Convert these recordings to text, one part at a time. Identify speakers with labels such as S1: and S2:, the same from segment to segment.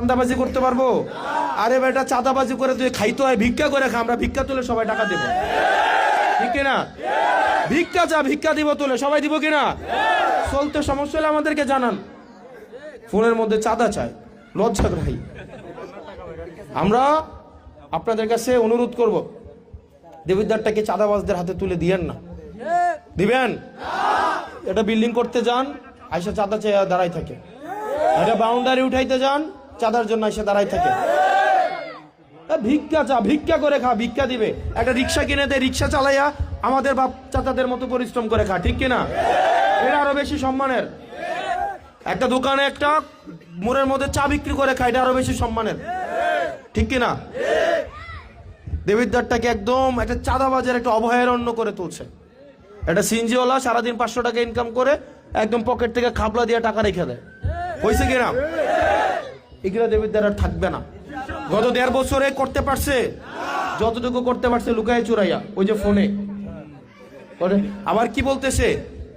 S1: চাঁদাবাজি করতে পারব? আরে বেটা, চাঁদাবাজি করে তুই খাইতে হয়, ভিক্ষা করে খা, আমরা ভিক্ষা তুলে সবাই টাকা দেবো। ঠিক না ভিক্ষা যা, ভিক্ষা দিব তুলে, সবাই দিব কিনা? চলতে সমস্যা হলে আমাদেরকে জানান। ফোনের মধ্যে চাঁদা চাই, লজ্জা ভাই আমরা আপনাদের কাছে অনুরোধ করব, দেবিদ্বারটাকে চাঁদাবাজদের হাতে তুলে দিয়েন না। দিবেন? এটা বিল্ডিং করতে যান, আইসা চাঁদা চেয়ে দাঁড়াই থাকে। এটা বাউন্ডারি উঠাইতে যান। চাঁদার জন্য এসে দাঁড়াই থাকে। ভিক্ষা চা, ভিক্ষা করে খা, ভিক্ষা দিবে। একটা রিক্সা কিনে দে, রিক্সা চালাইয়া আমাদের বাপ চাচাদের মতো পরিশ্রম করে খা, ঠিক কিনা? এটা আরও বেশি সম্মানের। একটা দোকানে একটা মোড়ের মধ্যে চা বিক্রি করে খায় এটা আরও বেশি সম্মানের। ঠিক কিনা? দেবিদ্বারটাকে একদম একটা চাঁদাবাজের একটা অভয়ারণ্য করে তুলছে। একটা সিনজিওয়ালা সারাদিন পাঁচশো টাকা ইনকাম করে একদম পকেট থেকে খাবলা দিয়ে টাকা রেখে দেয়। হয়েছে কিনা এগুলো দেবিদ্বার আর থাকবে না। গত দেড় বছরে করতে পারছে? যতটুকু করতে পারছে লুকায় চুরাইয়া ওই যে ফোনে। আবার কি বলতেছে?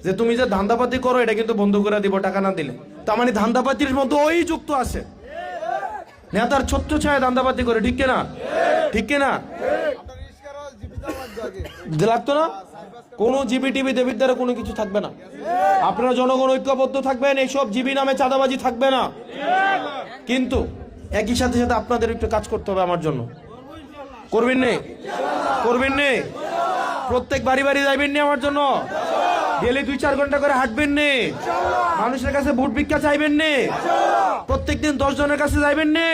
S1: যে তুমি যে ধান্দাপাতি করো এটা কিন্তু বন্ধ করে দিব টাকা না দিলে। তার মানে ধান্দাপাতির মধ্যে ওই যুক্ত আছে। নেতার ছোট্ট ছায় ধান্দাপাতি করে ঠিক না ঠিক না যে লাগতো না? কোনো জিবি টিভি দেবীর দ্বারা কোনো কিছু থাকবে না। আপনারা জনগণ ঐক্যবদ্ধ থাকবেন, এইসব জিবি নামে চাঁদাবাজি থাকবে না। কিন্তু একই সাথে সাথে আপনাদের একটু কাজ করতে হবে আমার জন্য। করবেন নে? করবেন নে? প্রত্যেক বাড়ি বাড়ি যাইবেন নি আমার জন্য? ডেলি দুই চার ঘণ্টা করে হাঁটবেন নে? মানুষের কাছে ভোট ভিক্ষা চাইবেন নে? প্রত্যেক দিন দশ জনের কাছে যাইবেন নে?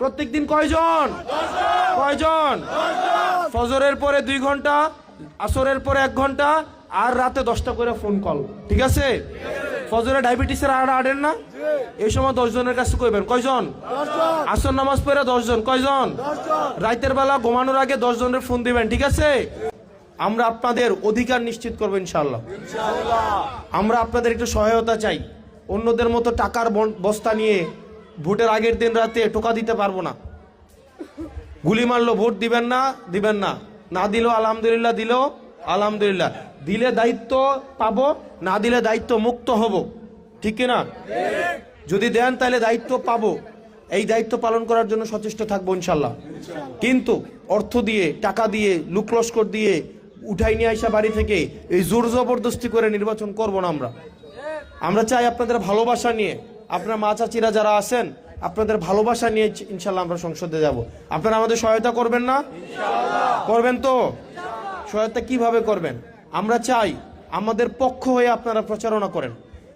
S1: প্রত্যেক দিন কয়জন? কয়জন? ফজরের পরে দুই ঘণ্টা আসরের পরে এক ঘণ্টা আর রাতে দশটা করে ফোন কল ঠিক আছে? ফজরে ডায়াবেটিসের আর আড়েন না? এই সময় দশ জনের কাছে কইবেন কয়জন? আসর নামাজ পড়ে দশ জন কয়জন রাতের বেলা ঘুমানোর আগে দশ জনের ফোন দিবেন ঠিক আছে? আমরা আপনাদের অধিকার নিশ্চিত করব ইনশাল্লাহ আমরা আপনাদের একটু সহায়তা চাই। অন্যদের মতো টাকার বস্তা নিয়ে ভোটের আগের দিন রাতে টোকা দিতে পারব না। গুলি মারলো ভোট দিবেন না দিবেন না। না দিলেও আলহামদুলিল্লাহ দিলেও আলহামদুলিল্লাহ। দিলে দায়িত্ব পাবো, না দিলে দায়িত্ব মুক্ত হব। ঠিক না যদি দেন তাহলে দায়িত্ব পাবো। এই দায়িত্ব পালন করার জন্য সচেষ্ট থাকব ইনশাল্লাহ কিন্তু অর্থ দিয়ে, টাকা দিয়ে লুকলস্কর দিয়ে উঠাই নিয়ে আসা বাড়ি থেকে এই জোর জবরদস্তি করে নির্বাচন করব না আমরা। আমরা চাই আপনাদের ভালোবাসা নিয়ে। আপনার মা চাচিরা যারা আছেন আপনাদের ভালোবাসা নিয়ে ইনশাল্লাহ আমরা সংসদে যাব। আপনারা আমাদের সহায়তা করবেন না? করবেন তো? সহায়তা কীভাবে করবেন? আমরা চাই আমাদের পক্ষ হয়ে আপনারা প্রচারণা করেন।